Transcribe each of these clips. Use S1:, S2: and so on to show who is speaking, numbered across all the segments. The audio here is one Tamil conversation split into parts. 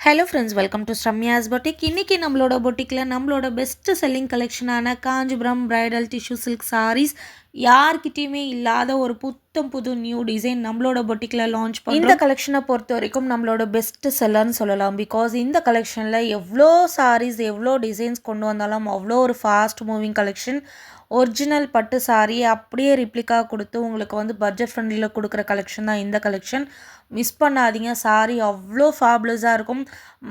S1: Hello friends welcome to Sramya's boutique இன்றைக்கி நம்மளோட பொட்டிக்கில் நம்மளோட best selling கலெக்ஷனான Kanchipuram bridal tissue silk saris யார்கிட்டேயுமே இல்லாத ஒரு புத் புத்தம் புது நியூ டிசைன் நம்மளோட பொட்டிக்கில் லான்ச் பண்ணி இந்த கலெக்ஷனை பொறுத்த வரைக்கும் நம்மளோட பெஸ்ட்டு செல்லர்னு சொல்லலாம். பிகாஸ் இந்த கலெக்ஷனில் எவ்வளோ சாரீஸ் எவ்வளோ டிசைன்ஸ் கொண்டு வந்தாலும் அவ்வளோ ஒரு ஃபாஸ்ட் மூவிங் கலெக்ஷன் ஒரிஜினல் பட்டு சாரீ அப்படியே ரிப்ளிக்காக கொடுத்து உங்களுக்கு வந்து பட்ஜெட் ஃப்ரெண்ட்லியில் கொடுக்குற கலெக்ஷன் தான் இந்த கலெக்ஷன் மிஸ் பண்ணாதீங்க. சாரி அவ்வளோ ஃபேப்லஸாக இருக்கும்.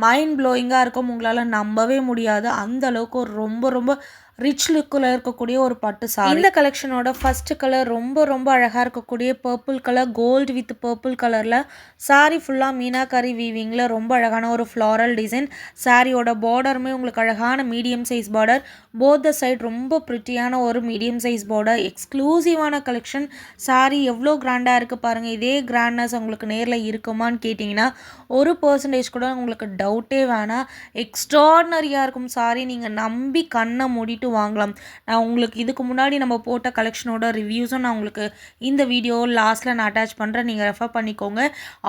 S1: மைண்ட் ப்ளோயிங்காக இருக்கும். உங்களால் நம்பவே முடியாது. அந்த அளவுக்கு ரொம்ப ரொம்ப ரிச் லுக்கில் இருக்கக்கூடிய ஒரு பட்டு சாரி இந்த கலெக்ஷனோட ஃபஸ்ட்டு கலர் ரொம்ப ரொம்ப அழகாக இருக்கக்கூடிய purple colour gold with purple கலரில் சாரி ஃபுல்லாக மீனாக்காரி வீவிங்கில் ரொம்ப அழகான ஒரு ஃப்ளாரல் டிசைன் சாரியோட பார்டருமே உங்களுக்கு அழகான medium size border both the side ரொம்ப ப்ரிட்டியான ஒரு மீடியம் சைஸ் பார்டர் எக்ஸ்க்ளூசிவான கலெக்ஷன் சாரி எவ்வளோ கிராண்டாக இருக்குது பாருங்கள் இதே கிராண்ட்னஸ் உங்களுக்கு நேரில் இருக்குமான்னு கேட்டிங்கன்னா ஒரு பர்சன்டேஜ் கூட உங்களுக்கு டவுட்டே வேணாம். எக்ஸ்ட்ராடனரியாக இருக்கும் சாரி நீங்கள் நம்பி கண்ணை மூடிட்டு வாங்கலாம். நான் உங்களுக்கு இதுக்கு முன்னாடி நம்ம போட்ட கலெக்ஷனோட ரிவ்யூஸும் நான் உங்களுக்கு இந்த வீடியோ லாஸ்ட்டில் நான் அட்டாச் பண்ணுறேன் நீங்கள் ரெஃபர் பண்ணிக்கோங்க.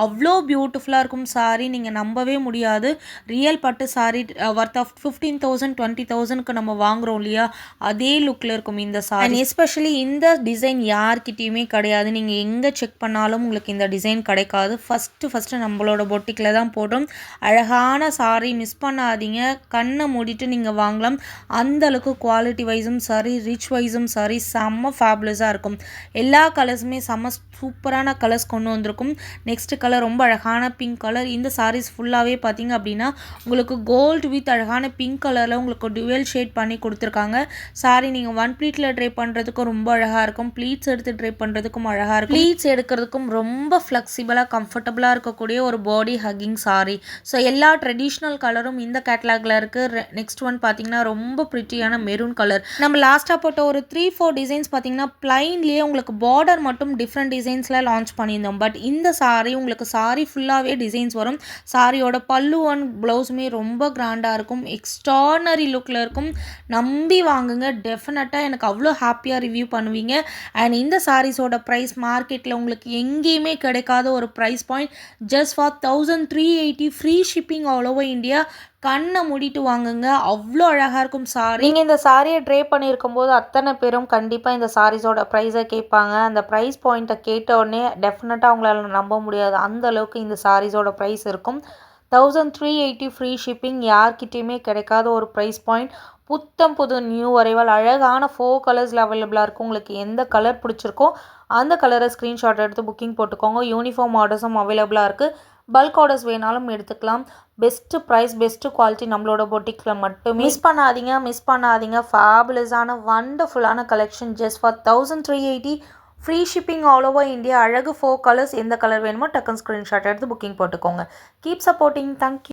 S1: அவ்வளோ பியூட்டிஃபுல்லாக இருக்கும் சாரி நீங்கள் நம்பவே முடியாது. ரியல் பட்டு sari worth of fifteen thousand twenty தௌசண்ட்க்கு நம்ம வாங்குகிறோம் இல்லையா? அதே லுக்கில் இருக்கும் இந்த சாரி அண்ட் எஸ்பெஷலி இந்த டிசைன் யார்கிட்டேயுமே கிடையாது. நீங்கள் எங்கே செக் பண்ணாலும் உங்களுக்கு இந்த டிசைன் கிடைக்காது. ஃபஸ்ட்டு ஃபஸ்ட்டு நம்மளோட பொட்டிக்கில் தான் போட்டோம் அழகான சாரி மிஸ் பண்ணாதீங்க. கண்ணை மூடிட்டு நீங்கள் வாங்கலாம். அந்தளவுக்கு குவாலிட்டி வைஸும் சரி ரிச் வைஸும் சரி செம்ம ஃபேப்லஸாக இருக்கும். எல்லா கலர்ஸுமே செம்ம சூப்பரான கலர்ஸ் கொண்டு வந்திருக்கும். நெக்ஸ்ட் கலர் ரொம்ப அழகான பிங்க் கலர் இந்த சாரீஸ் ஃபுல்லாகவே பார்த்தீங்க அப்படின்னா உங்களுக்கு கோல்டு வித் அழகான பிங்க் கலரில் உங்களுக்கு டுவெல் ஷேட் பண்ணி கொடுத்துருக்காங்க. சாரி நீங்கள் ஒன் ப்ளீட்டில் ட்ரை பண்ணுறதுக்கும் ரொம்ப அழகாக இருக்கும். ப்ளீட்ஸ் எடுத்து ட்ரை பண்ணுறதுக்கும் அழகாக இருக்கும். ப்ளீட்ஸ் எடுக்கிறதுக்கும் ரொம்ப ஃப்ளெக்சிபிளாக கம்ஃபர்டபுளாக இருக்கக்கூடிய ஒரு பாடி ஹக்கிங் சாரி ஸோ எல்லா ட்ரெடிஷ்னல் கலரும் இந்த கேட்லாகில் இருக்குது நெக்ஸ்ட் ஒன் பார்த்தீங்கன்னா ரொம்ப ப்ரிட்டியான மெரூன் கலர் நம்ம லாஸ்ட்டாக போட்ட ஒரு த்ரீ ஃபோர் டிசைன்ஸ் பார்த்தீங்கன்னா பிளைன்லேயே உங்களுக்கு பார்டர் மட்டும் டிஃப்ரெண்ட் டிசைன்ஸில் லான்ச் பண்ணியிருந்தோம். பட் இந்த சாரீ உங்களுக்கு சாரீ ஃபுல்லாகவே டிசைன்ஸ் வரும். சாரியோட பல்லு ஒன் ப்ளவுஸுமே ரொம்ப கிராண்டாக இருக்கும். எக்ஸ்ட்ரானரி லுக்கில் இருக்கும். நம்பி வாங்குங்க. டெஃபினட்டாக எனக்கு அவ்வளோ ஹாப்பியாக ரிவ்யூ பண்ணுவீங்க. அண்ட் இந்த சாரீஸோட ப்ரைஸ் மார்க்கெட்டில் உங்களுக்கு எங்கேயுமே கிடைக்காத ஒரு price point just for thousand three eighty free shipping all over India கண்ணை மூடிட்டு வாங்குங்க. அவ்வளோ அழகாக இருக்கும் சாரி நீங்கள் இந்த சாரியை ட்ரே பண்ணியிருக்கும் போது அத்தனை பேரும் கண்டிப்பாக இந்த சாரீஸோட ப்ரைஸை கேட்பாங்க. அந்த ப்ரைஸ் பாயிண்ட்டை கேட்ட உடனே டெஃபினட்டாக அவங்களால நம்ப முடியாது. அந்த அளவுக்கு இந்த சாரீஸோட ப்ரைஸ் இருக்கும். Thousand three eighty free shipping யார்கிட்டையுமே கிடைக்காத ஒரு ப்ரைஸ் பாயிண்ட் புத்தம் புது நியூ வரைவால் அழகான ஃபோர் கலர்ஸில் அவைலபிளாக இருக்கும் உங்களுக்கு எந்த கலர் பிடிச்சிருக்கோ அந்த கலரை ஸ்க்ரீன்ஷாட் எடுத்து புக்கிங் போட்டுக்கோங்க. யூனிஃபார்ம் ஆர்டர்ஸும் அவைலபிளாக இருக்குது பல்க் ஆர்டர்ஸ் வேணாலும் எடுத்துக்கலாம். பெஸ்ட்டு ப்ரைஸ் பெஸ்ட்டு குவாலிட்டி நம்மளோட பொட்டிக்கில் மட்டும். மிஸ் பண்ணாதீங்க மிஸ் பண்ணாதீங்க. ஃபேபுலஸான வண்டர்ஃபுல்லான collection just four thousand three eighty free shipping all over India அழகு ஃபோர் கலர்ஸ் எந்த கலர் வேணுமோ டக்குன் ஸ்க்ரீன்ஷாட் எடுத்து புக்கிங் போட்டுக்கோங்க. Keep supporting thank you